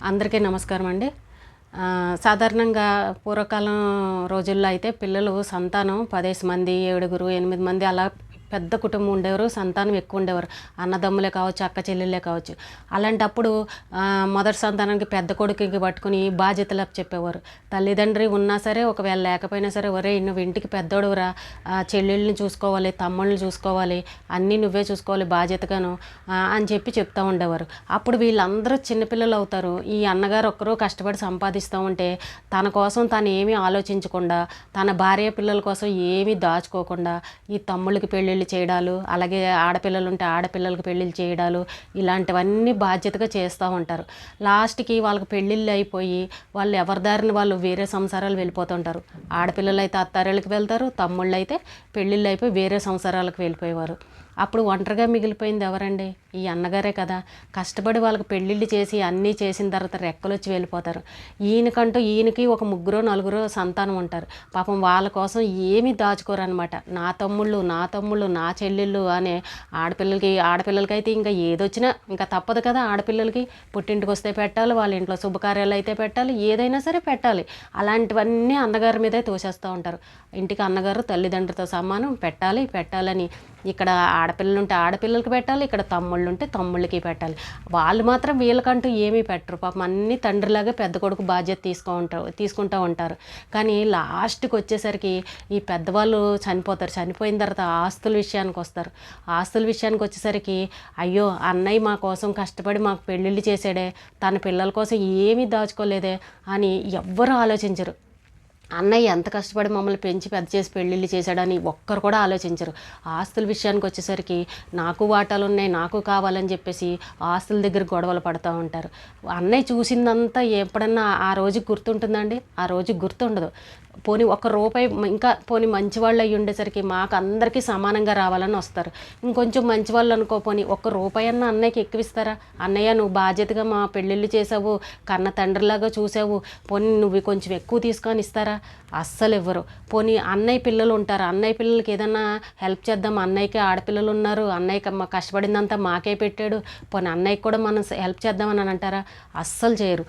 అందరికీ నమస్కారం అండి. సాధారణంగా పూర్వకాలం రోజుల్లో అయితే పిల్లలు సంతానం పదేసి మంది ఏడుగురు ఎనిమిది మంది అలా పెద్ద కుటుంబం ఉండేవారు సంతానం ఎక్కువ ఉండేవారు. అన్నదమ్ములే కావచ్చు అక్క చెల్లెళ్ళే కావచ్చు. అలాంటప్పుడు మొదటి సంతానానికి పెద్ద కొడుకుకి పట్టుకుని బాధ్యతలు చెప్పేవారు. తల్లిదండ్రి ఉన్నా సరే ఒకవేళ లేకపోయినా సరే ఒరే నువ్వు ఇంటికి పెద్దోడురా చెల్లెళ్ళని చూసుకోవాలి తమ్ముళ్ళని చూసుకోవాలి అన్నీ నువ్వే చూసుకోవాలి బాధ్యతగాను అని చెప్పి చెప్తూ ఉండేవారు. అప్పుడు వీళ్ళందరూ చిన్నపిల్లలు అవుతారు. ఈ అన్నగారు ఒక్కరూ కష్టపడి సంపాదిస్తూ ఉంటే తన కోసం తను ఏమీ ఆలోచించకుండా తన భార్య పిల్లల కోసం ఏమీ దాచుకోకుండా ఈ తమ్ముళ్ళకి పెళ్ళిళ్ళు చేయడాలు అలాగే ఆడపిల్లలు ఉంటే ఆడపిల్లలకి పెళ్ళిళ్ళు చేయడాలు ఇలాంటివన్నీ బాధ్యతగా చేస్తూ ఉంటారు. లాస్ట్కి వాళ్ళకి పెళ్ళిళ్ళు అయిపోయి వాళ్ళు ఎవరిదారిని వాళ్ళు వేరే సంసారాలు వెళ్ళిపోతుంటారు. ఆడపిల్లలు అయితే అత్తారేళ్ళకి వెళ్తారు తమ్ముళ్ళు అయితే పెళ్ళిళ్ళు అయిపోయి వేరే సంసారాలకు వెళ్ళిపోయేవారు. అప్పుడు ఒంటరిగా మిగిలిపోయింది ఎవరండి? ఈ అన్నగారే కదా. కష్టపడి వాళ్ళకి పెళ్ళిళ్ళు చేసి అన్నీ చేసిన తర్వాత రెక్కలు వచ్చి వెళ్ళిపోతారు. ఈయనకంటూ ఈయనకి ఒక ముగ్గురు నలుగురు సంతానం ఉంటారు. పాపం వాళ్ళ కోసం ఏమీ దాచుకోరనమాట నా తమ్ముళ్ళు నా తమ్ముళ్ళు నా చెల్లెళ్ళు అనే ఆడపిల్లలకి ఆడపిల్లలకి అయితే ఇంకా ఏదొచ్చినా ఇంకా తప్పదు కదా ఆడపిల్లలకి. పుట్టింటికి వస్తే పెట్టాలి వాళ్ళ ఇంట్లో శుభకార్యాలు అయితే పెట్టాలి ఏదైనా సరే పెట్టాలి. అలాంటివన్నీ అన్నగారి మీదే తోసేస్తూ ఉంటారు. ఇంటికి అన్నగారు తల్లిదండ్రులతో సమానం పెట్టాలి పెట్టాలని ఇక్కడ ఆడపిల్లలు ఉంటే ఆడపిల్లలకి పెట్టాలి ఇక్కడ తమ్ముళ్ళు ఉంటే తమ్ముళ్ళకి పెట్టాలి. వాళ్ళు మాత్రం వీళ్ళకంటూ ఏమీ పెట్టరు. పాపం అన్ని తండ్రిలాగా పెద్ద కొడుకు బాధ్యత తీసుకో ఉంటారు తీసుకుంటూ ఉంటారు. కానీ లాస్ట్కి వచ్చేసరికి ఈ పెద్దవాళ్ళు చనిపోతారు. చనిపోయిన తర్వాత ఆస్తుల విషయానికి వస్తారు. ఆస్తుల విషయానికి వచ్చేసరికి అయ్యో అన్నయ్య మా కోసం కష్టపడి మాకు పెళ్ళిళ్ళు చేసాడే తన పిల్లల కోసం ఏమీ దాచుకోలేదే అని ఎవ్వరూ ఆలోచించరు. అన్నయ్య ఎంత కష్టపడి మమ్మల్ని పెంచి పెద్ద చేసి పెళ్ళిళ్ళు చేశాడని ఒక్కరు కూడా ఆలోచించరు. ఆస్తుల విషయానికి వచ్చేసరికి నాకు వాటాలు ఉన్నాయి నాకు కావాలని చెప్పేసి ఆస్తుల దగ్గర గొడవలు పడుతూ ఉంటారు. అన్నయ్య చూసిందంతా ఎప్పుడన్నా ఆ రోజు గుర్తుంటుందండి ఆ రోజు గుర్తుండదు. పోనీ ఒక రూపాయి ఇంకా పోనీ మంచి వాళ్ళు అయ్యి ఉండేసరికి మాకు అందరికీ సమానంగా రావాలని వస్తారు. ఇంకొంచెం మంచి వాళ్ళు అనుకో పోనీ ఒక్క రూపాయి అన్న అన్నయ్యకి ఎక్కువిస్తారా అన్నయ్య నువ్వు బాధ్యతగా మా పెళ్ళిళ్ళు చేసావు కన్న తండ్రిలాగా చూసావు పోనీ నువ్వు కొంచెం ఎక్కువ తీసుకొని ఇస్తారా? అస్సలు ఇవ్వరు. పోనీ అన్నయ్య పిల్లలు ఉంటారు. అన్నయ్య పిల్లలకి ఏదన్నా హెల్ప్ చేద్దాం. అన్నయ్యకి ఆడపిల్లలు ఉన్నారు. అన్నయ్యకి మా కష్టపడిందంతా మాకే పెట్టాడు. పోనీ అన్నయ్యకి కూడా మనం హెల్ప్ చేద్దామని అని అంటారా? అస్సలు చేయరు.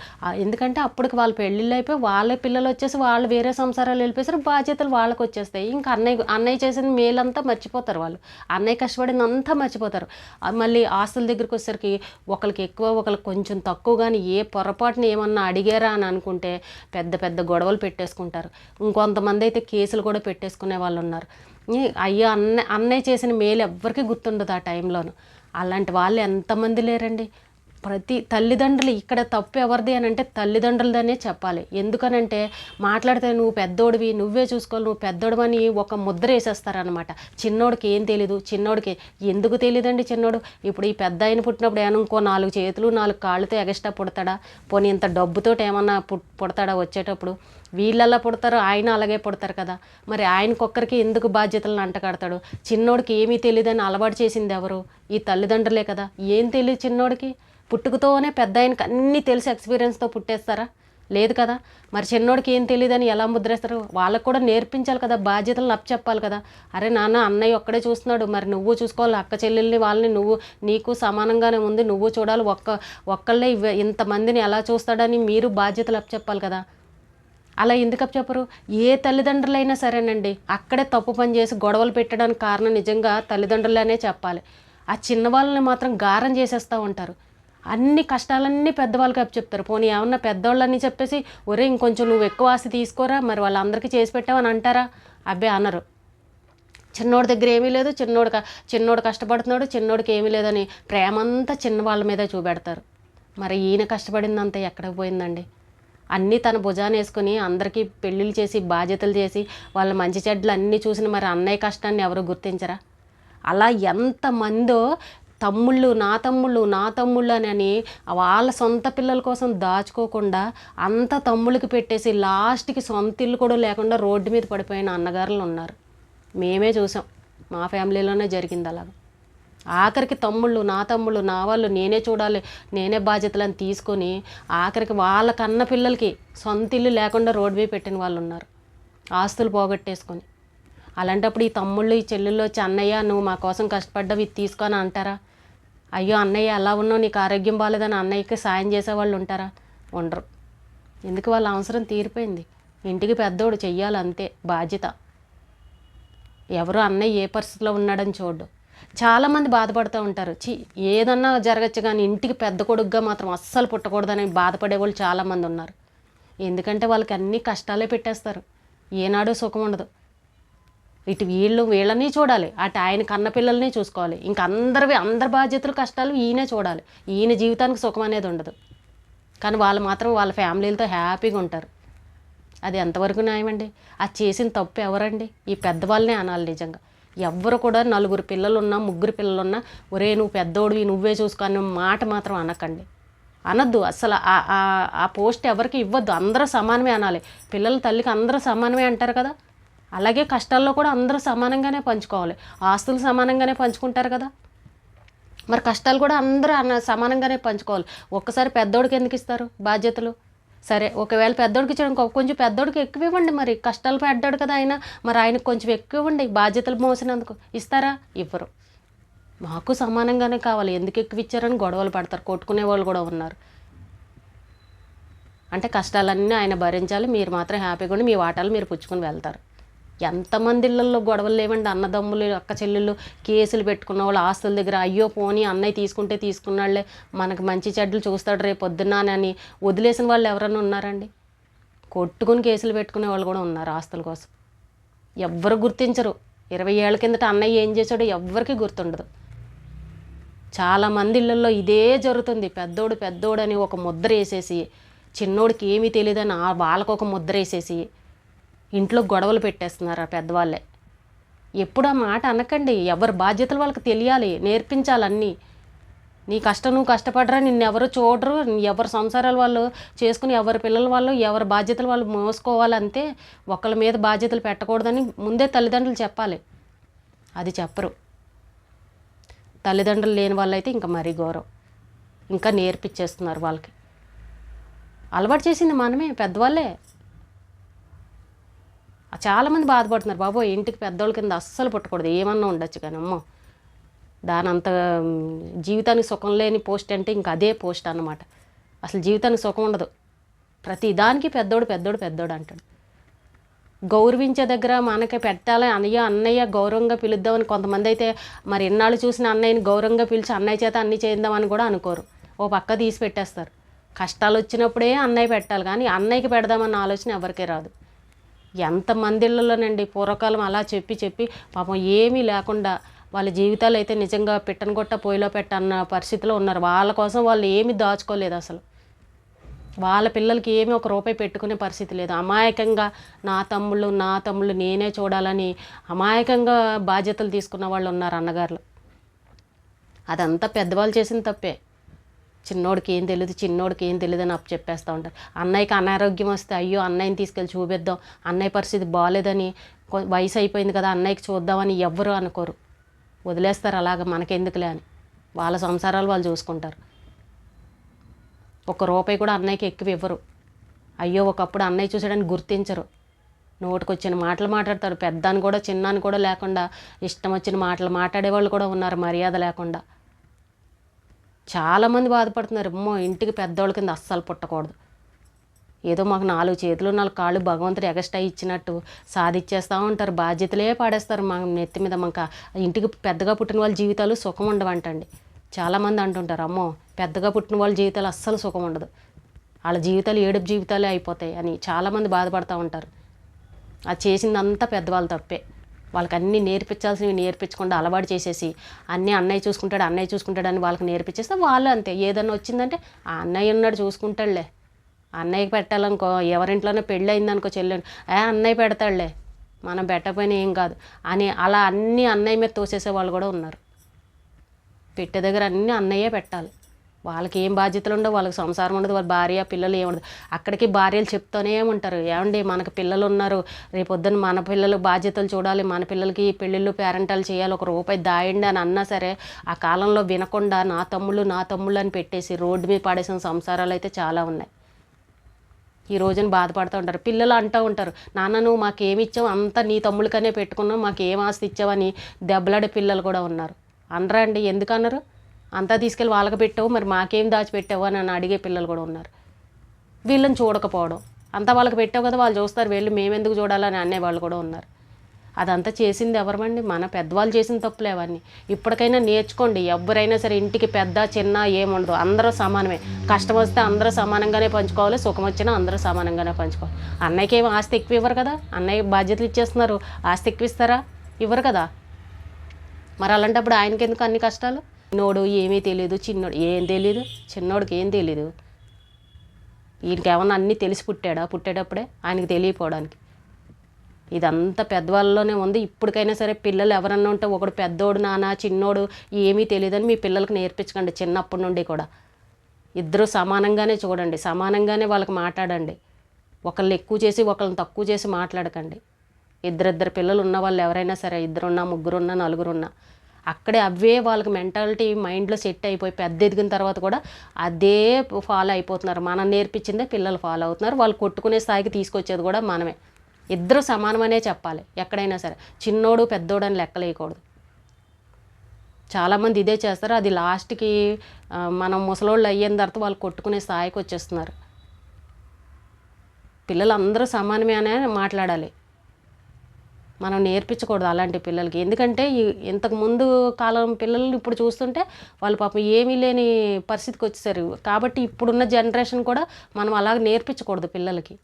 ఎందుకంటే అప్పటికి వాళ్ళ పెళ్ళిళ్ళు అయిపోయి వాళ్ళ పిల్లలు వచ్చేసి వాళ్ళు వేరే సంసారాలు వెళ్ళిపోయారు బాధ్యతలు వాళ్ళకి వచ్చేస్తాయి ఇంకా అన్నయ్య అన్నయ్య చేసిన మేలంతా మర్చిపోతారు వాళ్ళు. అన్నయ్య కష్టపడింది అంతా మర్చిపోతారు మళ్ళీ ఆస్తుల దగ్గరికి వచ్చేసరికి ఒకరికి ఎక్కువ ఒకరికి కొంచెం తక్కువ కానీ ఏ పొరపాటున ఏమన్నా అడిగారా అని అనుకుంటే పెద్ద పెద్ద గొడవలు పెట్టేసుకుంటారు. ఇంకొంతమంది అయితే కేసులు కూడా పెట్టేసుకునే వాళ్ళు ఉన్నారు. అయ్యో అన్న అన్నయ్య చేసిన మేలు ఎవ్వరికీ గుర్తుండదు ఆ టైంలోను. అలాంటి వాళ్ళు ఎంతమంది లేరండి? ప్రతి తల్లిదండ్రులు ఇక్కడ తప్పు ఎవరిది అని అంటే తల్లిదండ్రులదనే చెప్పాలి. ఎందుకనంటే మాట్లాడితే నువ్వు పెద్దోడివి నువ్వే చూసుకోవాలి నువ్వు పెద్దోడవని ఒక ముద్ర వేసేస్తారనమాట చిన్నోడికి ఏం తెలీదు చిన్నోడికి ఎందుకు తెలియదండి చిన్నోడు? ఇప్పుడు ఈ పెద్ద ఆయన పుట్టినప్పుడు ఏమైనా ఇంకో నాలుగు చేతులు నాలుగు కాళ్ళతో ఎగస్ట్రా పుడతాడా? పోనీ ఇంత డబ్బుతో ఏమన్నా పుడతాడా వచ్చేటప్పుడు? వీళ్ళలా పుడతారు ఆయన అలాగే పుడతారు కదా. మరి ఆయనకొక్కరికి ఎందుకు బాధ్యతలను అంటకడతాడు చిన్నోడికి ఏమీ తెలియదని అలవాటు చేసింది ఎవరు? ఈ తల్లిదండ్రులే కదా. ఏం తెలియదు చిన్నోడికి? పుట్టుకతోనే పెద్ద ఆయనకి అన్నీ తెలిసి ఎక్స్పీరియన్స్తో పుట్టేస్తారా? లేదు కదా. మరి చిన్నోడికి ఏం తెలియదని ఎలా ముద్రేస్తారు? వాళ్ళకు కూడా నేర్పించాలి కదా. బాధ్యతలను చెప్పాలి కదా. అరే నాన్న అన్నయ్య ఒక్కడే చూస్తున్నాడు. మరి నువ్వు చూసుకోవాలి. అక్క చెల్లెల్ని వాళ్ళని నువ్వు నీకు సమానంగానే ఉంది. నువ్వు చూడాలి. ఒక్క ఒక్కళ్ళే ఇంతమందిని ఎలా చూస్తాడని మీరు బాధ్యతలు చెప్పాలి కదా. అలా ఎందుకు చెప్పరు? ఏ తల్లిదండ్రులైనా సరేనండి. అక్కడే తప్పు పని చేసి గొడవలు పెట్టడానికి కారణం నిజంగా తల్లిదండ్రులనే చెప్పాలి. ఆ చిన్నవాళ్ళని మాత్రం గారం చేసేస్తూ ఉంటారు. అన్ని కష్టాలన్నీ పెద్దవాళ్ళకి అప్పు చెప్తారు. పోనీ ఏమన్నా పెద్దవాళ్ళని చెప్పేసి ఒరే ఇంకొంచెం నువ్వు ఎక్కువ ఆస్తి తీసుకోరా మరి వాళ్ళందరికీ చేసి పెట్టావని అంటారా? అబ్బే అనరు. చిన్నోడి దగ్గర ఏమీ లేదు. చిన్నోడు చిన్నోడు కష్టపడుతున్నాడు చిన్నోడికి ఏమీ లేదని ప్రేమంతా చిన్న వాళ్ళ చూపెడతారు. మరి ఈయన కష్టపడిందంతా ఎక్కడికి పోయిందండి? అన్నీ తన భుజాన్ని వేసుకుని అందరికీ పెళ్ళిళ్ళు చేసి బాధ్యతలు చేసి వాళ్ళ మంచి చెడ్లు అన్నీ చూసిన మరి అన్నయ్య కష్టాన్ని ఎవరు గుర్తించరా? అలా ఎంతమందో తమ్ముళ్ళు నా తమ్ముళ్ళు నా తమ్ముళ్ళు అని వాళ్ళ సొంత పిల్లల కోసం దాచుకోకుండా అంత తమ్ముళ్ళకి పెట్టేసి లాస్ట్కి సొంత ఇల్లు కూడా లేకుండా రోడ్డు మీద పడిపోయిన అన్నగారులు ఉన్నారు. మేమే చూసాం. మా ఫ్యామిలీలోనే జరిగింది అలాగా. ఆఖరికి తమ్ముళ్ళు నా తమ్ముళ్ళు నా వాళ్ళు నేనే చూడాలి నేనే బాధ్యతలను తీసుకొని ఆఖరికి వాళ్ళ కన్న పిల్లలకి సొంత ఇల్లు లేకుండా రోడ్డు పెట్టిన వాళ్ళు ఉన్నారు. ఆస్తులు పోగొట్టేసుకొని. అలాంటప్పుడు ఈ తమ్ముళ్ళు ఈ చెల్లెళ్ళు వచ్చి అన్నయ్య నువ్వు మా కోసం కష్టపడ్డావు ఇది తీసుకొని అంటారా? అయ్యో అన్నయ్య ఎలా ఉన్నావు? నీకు ఆరోగ్యం బాగాలేదని అన్నయ్యకి సాయం చేసేవాళ్ళు ఉంటారా? ఉండరు. ఎందుకు వాళ్ళ అవసరం తీరిపోయింది? ఇంటికి పెద్దోడు చెయ్యాలంతే బాధ్యత. ఎవరు అన్నయ్య ఏ పరిస్థితిలో ఉన్నాడని చూడు చాలామంది బాధపడుతూ ఉంటారు. చి ఏదన్నా జరగచ్చు కానీ ఇంటికి పెద్ద కొడుకుగా మాత్రం అస్సలు పుట్టకూడదని బాధపడే వాళ్ళు చాలామంది ఉన్నారు. ఎందుకంటే వాళ్ళకి అన్ని కష్టాలే పెట్టేస్తారు. ఏనాడు సుఖం ఉండదు. ఇటు వీళ్ళు వీళ్ళని చూడాలి. అటు ఆయన కన్నపిల్లల్ని చూసుకోవాలి. ఇంకా అందరివి అందరి బాధ్యతలు కష్టాలు ఈయనే చూడాలి. ఈయన జీవితానికి సుఖం అనేది ఉండదు. కానీ వాళ్ళు మాత్రం వాళ్ళ ఫ్యామిలీలతో హ్యాపీగా ఉంటారు. అది ఎంతవరకు న్యాయమండి? అది చేసిన తప్పు ఎవరండి? ఈ పెద్దవాళ్ళనే అనాలి నిజంగా. ఎవ్వరు కూడా నలుగురు పిల్లలున్నా ముగ్గురు పిల్లలున్నా ఒరే నువ్వు పెద్దోడివి నువ్వే చూసుకొని మాట మాత్రం అనకండి. అనద్దు. అసలు ఆ- ఆ- ఆ పోస్ట్ ఎవరికి ఇవ్వద్దు. అందరూ సమానమే అనాలి. పిల్లల తల్లికి అందరూ సమానమే అంటారు కదా. అలాగే కష్టాల్లో కూడా అందరూ సమానంగానే పంచుకోవాలి. ఆస్తులు సమానంగానే పంచుకుంటారు కదా. మరి కష్టాలు కూడా అందరూ అన్న సమానంగానే పంచుకోవాలి. ఒక్కసారి పెద్దోడికి ఎందుకు ఇస్తారు బాధ్యతలు? సరే ఒకవేళ పెద్దోడికి ఇచ్చడం కొంచెం పెద్దోడికి ఎక్కువ ఇవ్వండి మరి. కష్టాలు పడ్డాడు కదా ఆయన. మరి ఆయనకు కొంచెం ఎక్కువ ఇవ్వండి. బాధ్యతలు మోసినందుకు ఇస్తారా? ఇవ్వరు. మాకు సమానంగానే కావాలి. ఎందుకు ఎక్కువ ఇచ్చారని గొడవలు పడతారు. కొట్టుకునే వాళ్ళు కూడా ఉన్నారు. అంటే కష్టాలన్నీ ఆయన భరించాలి. మీరు మాత్రం హ్యాపీగా ఉండి మీ వాటాలు మీరు పుచ్చుకొని వెళ్తారు. ఎంతమంది ఇళ్ళల్లో గొడవలు లేవండి. అన్నదమ్ములు అక్క చెల్లెళ్ళు కేసులు పెట్టుకున్న వాళ్ళు ఆస్తుల దగ్గర అయ్యో పోనీ అన్నయ్య తీసుకుంటే తీసుకున్నాళ్ళే మనకు మంచి చెడ్డలు చూస్తాడు రేపు పొద్దున్నానని వదిలేసిన వాళ్ళు ఎవరైనా ఉన్నారండి? కొట్టుకుని కేసులు పెట్టుకునే వాళ్ళు కూడా ఉన్నారు ఆస్తుల కోసం. ఎవ్వరు గుర్తించరు. ఇరవై ఏళ్ళ కిందట అన్నయ్య ఏం చేశాడో ఎవ్వరికి గుర్తుండదు. చాలా మంది ఇళ్ళల్లో ఇదే జరుగుతుంది. పెద్దోడు పెద్దోడు అని ఒక ముద్ర వేసేసి చిన్నోడికి ఏమీ తెలియదని వాళ్ళకు ఒక ముద్ర వేసేసి ఇంట్లో గొడవలు పెట్టేస్తున్నారు ఆ పెద్దవాళ్ళే. ఎప్పుడు ఆ మాట అనకండి. ఎవరి బాధ్యతలు వాళ్ళకి తెలియాలి నేర్పించాలి అన్నీ నీ కష్టం నువ్వు కష్టపడరా నిన్ను ఎవరు చూడరు. ఎవరి సంసారాలు వాళ్ళు చేసుకుని ఎవరి పిల్లల వాళ్ళు ఎవరి బాధ్యతలు వాళ్ళు మోసుకోవాలంతే ఒకళ్ళ మీద బాధ్యతలు పెట్టకూడదని ముందే తల్లిదండ్రులు చెప్పాలి. అది చెప్పరు. తల్లిదండ్రులు లేని వాళ్ళైతే ఇంకా మరీ ఘోరం. ఇంకా నేర్పించేస్తున్నారు వాళ్ళకి. అలవాటు చేసింది మనమే పెద్దవాళ్ళే. చాలామంది బాధపడుతున్నారు. బాబు ఇంటికి పెద్దోళ్ళ కింద అస్సలు పుట్టకూడదు. ఏమన్నా ఉండొచ్చు కానీ అమ్మో. దాని అంత జీవితానికి సుఖం లేని పోస్ట్ అంటే ఇంకా అదే పోస్ట్ అన్నమాట. అసలు జీవితానికి సుఖం ఉండదు. ప్రతి దానికి పెద్దోడు పెద్దోడు పెద్దోడు అంటాడు. గౌరవించే దగ్గర మనకి పెట్టాలి అన్నయ్య అన్నయ్య గౌరవంగా పిలుద్దామని కొంతమంది అయితే మరి ఎన్నాళ్ళు చూసిన అన్నయ్యని గౌరవంగా పిలిచి అన్నయ్య చేత అన్ని చేద్దామని కూడా అనుకోరు. ఓ పక్క తీసి పెట్టేస్తారు. కష్టాలు వచ్చినప్పుడే అన్నయ్య పెట్టాలి కానీ అన్నయ్యకి పెడదామన్న ఆలోచన ఎవరికీ రాదు. ఎంతమంది ఇళ్ళలోనండి పూర్వకాలం అలా చెప్పి చెప్పి పాపం ఏమీ లేకుండా వాళ్ళ జీవితాలు అయితే నిజంగా పిట్టను కొట్ట పొయ్యిలో పెట్టన్న పరిస్థితిలో ఉన్నారు. వాళ్ళ కోసం వాళ్ళు ఏమీ దాచుకోలేదు అసలు. వాళ్ళ పిల్లలకి ఏమీ ఒక రూపాయి పెట్టుకునే పరిస్థితి లేదు. అమాయకంగా నా తమ్ముళ్ళు నా తమ్ముళ్ళు నేనే చూడాలని అమాయకంగా బాధ్యతలు తీసుకున్న వాళ్ళు ఉన్నారు అన్నగారులు. అదంతా పెద్దవాళ్ళు చేసిన తప్పే. చిన్నోడికి ఏం తెలియదు చిన్నోడికి ఏం తెలియదు అని అప్పు చెప్పేస్తూ ఉంటారు. అన్నయ్యకి అనారోగ్యం వస్తే అయ్యో అన్నయ్యని తీసుకెళ్ళి చూపిద్దాం. అన్నయ్య పరిస్థితి బాగాలేదని వయసు అయిపోయింది కదా అన్నయ్యకి చూద్దామని ఎవ్వరు అనుకోరు. వదిలేస్తారు అలాగ మనకెందుకులే అని. వాళ్ళ సంసారాలు వాళ్ళు చూసుకుంటారు. ఒక రూపాయి కూడా అన్నయ్యకి ఎక్కువ ఇవ్వరు. అయ్యో ఒకప్పుడు అన్నయ్య చూసాడని గుర్తించరు. నోటికొచ్చిన మాటలు మాట్లాడతారు. పెద్దని కూడా చిన్నాన్ని కూడా లేకుండా ఇష్టం వచ్చిన మాటలు మాట్లాడేవాళ్ళు కూడా ఉన్నారు మర్యాద లేకుండా. చాలామంది బాధపడుతున్నారు. అమ్మో ఇంటికి పెద్దవాళ్ళ కింద అస్సలు పుట్టకూడదు. ఏదో మాకు నాలుగు చేతులు నాలుగు కాళ్ళు భగవంతుడు ఎగస్ట్రా ఇచ్చినట్టు సాధిచ్చేస్తూ ఉంటారు. బాధ్యతలే పాడేస్తారు. మా నెత్తి మీద మాకు ఇంటికి పెద్దగా పుట్టిన వాళ్ళ జీవితాలు సుఖం ఉండవంటండి. చాలామంది అంటుంటారు అమ్మో పెద్దగా పుట్టిన వాళ్ళ జీవితాలు అస్సలు సుఖం ఉండదు. వాళ్ళ జీవితాలు ఏడుపు జీవితాలే అయిపోతాయి అని చాలామంది బాధపడుతూ ఉంటారు. అది చేసిందంతా పెద్దవాళ్ళు తప్పే. వాళ్ళకి అన్నీ నేర్పించాల్సినవి నేర్పించకుండా అలవాటు చేసేసి అన్నీ అన్నయ్య చూసుకుంటాడు అన్నయ్య చూసుకుంటాడు అని వాళ్ళకి నేర్పించేస్తే వాళ్ళు అంతే. ఏదన్నా వచ్చిందంటే ఆ అన్నయ్య ఉన్నాడు చూసుకుంటాడులే. అన్నయ్యకి పెట్టాలనుకో ఎవరింట్లోనే పెళ్ళి అయిందనుకో చెల్లెని ఏ అన్నయ్య పెడతాడులే. మనం పెట్టకపోయినా ఏం కాదు. అని అలా అన్నీ అన్నయ్య మీద తోసేసే వాళ్ళు కూడా ఉన్నారు. పెట్టే దగ్గర అన్నీ అన్నయ్యే పెట్టాలి. వాళ్ళకి ఏం బాధ్యతలు ఉండవు వాళ్ళకి సంసారం ఉండదు వాళ్ళ భార్య పిల్లలు ఏముండదు అక్కడికి భార్యలు చెప్తూనే ఉంటారు. ఏమండి మనకు పిల్లలు ఉన్నారు. రేపొద్దున మన పిల్లలు బాధ్యతలు చూడాలి. మన పిల్లలకి పెళ్ళిళ్ళు పేరెంటాలు చేయాలి. ఒక రూపాయి దాయండి అని అన్నా సరే ఆ కాలంలో వినకుండా నా తమ్ముళ్ళు నా తమ్ముళ్ళు అని పెట్టేసి రోడ్డు మీద పడేసిన సంసారాలు అయితే చాలా ఉన్నాయి. ఈ రోజున బాధపడుతూ ఉంటారు. పిల్లలు అంటూ ఉంటారు నాన్న నువ్వు మాకేమి ఇచ్చావు? అంతా నీ తమ్ముళ్ళకనే పెట్టుకున్నావు. మాకు ఏం ఆస్తి ఇచ్చావని దెబ్బలాడే పిల్లలు కూడా ఉన్నారు. అనరా అండి? ఎందుకన్నారు? అంతా తీసుకెళ్ళి వాళ్ళకి పెట్టావు మరి మాకేం దాచిపెట్టావు అని నన్ను అడిగే పిల్లలు కూడా ఉన్నారు. వీళ్ళని చూడకపోవడం. అంతా వాళ్ళకి పెట్టావు కదా వాళ్ళు చూస్తారు వీళ్ళు మేమెందుకు చూడాలని అనేవాళ్ళు కూడా ఉన్నారు. అదంతా చేసింది ఎవరమండి? మన పెద్దవాళ్ళు చేసిన తప్పులే అవన్నీ. ఇప్పటికైనా నేర్చుకోండి. ఎవరైనా సరే ఇంటికి పెద్ద చిన్న ఏముండదు. అందరూ సమానమే. కష్టం వస్తే అందరూ సమానంగానే పంచుకోవాలి. సుఖం వచ్చినా అందరూ సమానంగానే పంచుకోవాలి. అన్నయ్యకి ఏం ఆస్తి ఎక్కువ ఇవ్వరు కదా? అన్నయ్య బాధ్యతలు ఇచ్చేస్తున్నారు. ఆస్తి ఎక్కువ ఇస్తారా? ఇవ్వరు కదా? మరి అలాంటప్పుడు ఆయనకి ఎందుకు అన్ని కష్టాలు? చిన్నోడు ఏమీ తెలియదు చిన్నోడు ఏం తెలియదు చిన్నోడికి ఏం తెలియదు ఈయనకి ఏమన్నా అన్నీ తెలిసి పుట్టాడా? పుట్టేటప్పుడే ఆయనకి తెలియపోవడానికి. ఇదంతా పెద్దవాళ్ళలోనే ఉంది. ఇప్పటికైనా సరే పిల్లలు ఎవరన్నా ఉంటే ఒకడు పెద్దోడు నాన్న చిన్నోడు ఏమీ తెలియదని మీ పిల్లలకు నేర్పించకండి చిన్నప్పటి నుండి కూడా. ఇద్దరు సమానంగానే చూడండి సమానంగానే వాళ్ళకి మాట్లాడండి. ఒకళ్ళు ఎక్కువ చేసి ఒకళ్ళని తక్కువ చేసి మాట్లాడకండి. ఇద్దరిద్దరు పిల్లలు ఉన్న వాళ్ళు ఎవరైనా సరే ఇద్దరున్నా ముగ్గురున్నా నలుగురున్నా అక్కడే అవే వాళ్ళకి మెంటాలిటీ మైండ్లో సెట్ అయిపోయి పెద్ద ఎదిగిన తర్వాత కూడా అదే ఫాలో అయిపోతున్నారు. మనం నేర్పించిందే పిల్లలు ఫాలో అవుతున్నారు. వాళ్ళు కొట్టుకునే స్థాయికి తీసుకొచ్చేది కూడా మనమే. ఇద్దరు సమానమనే చెప్పాలి. ఎక్కడైనా సరే. చిన్నోడు పెద్దోడు అని లెక్కలేయకూడదు చాలామంది ఇదే చేస్తారు. అది లాస్ట్కి మనం ముసలోళ్ళు అయ్యిన తర్వాత వాళ్ళు కొట్టుకునే స్థాయికి వచ్చేస్తున్నారు. పిల్లలు అందరూ సమానమే అనే మాట్లాడాలి. మనం నేర్పించకూడదు అలాంటి పిల్లలకి. ఎందుకంటే ఇంతకు ముందు కాలం పిల్లలు ఇప్పుడు చూస్తుంటే వాళ్ళు పాపం ఏమీ లేని పరిస్థితికి వచ్చేసారు. కాబట్టి ఇప్పుడున్న జనరేషన్ కూడా మనం అలాగ నేర్పించకూడదు పిల్లలకి.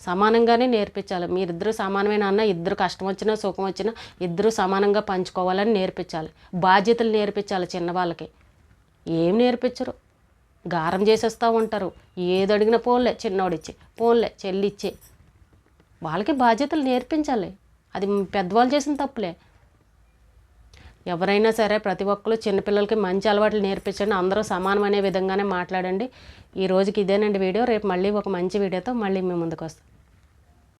సమానంగానే నేర్పించాలి. మీరిద్దరూ సమానమైన అన్న ఇద్దరు కష్టం వచ్చినా సుఖం వచ్చినా ఇద్దరు సమానంగా పంచుకోవాలని నేర్పించాలి. బాధ్యతలు నేర్పించాలి చిన్నవాళ్ళకి ఏం నేర్పించరు? గారం చేసేస్తూ ఉంటారు. ఏది అడిగినా పోన్లే చిన్నవాడిచ్చి పోన్లే చెల్లిచ్చే. వాళ్ళకి బాధ్యతలు నేర్పించాలి. అది పెద్దవాళ్ళు చేసిన తప్పులే. ఎవరైనా సరే ప్రతి ఒక్కరు చిన్నపిల్లలకి మంచి అలవాట్లు నేర్పించండి. అందరూ సమానం అనే విధంగానే మాట్లాడండి. ఈ రోజుకి ఇదేనండి వీడియో. రేపు మళ్ళీ ఒక మంచి వీడియోతో మళ్ళీ మీ ముందుకు వస్తాం.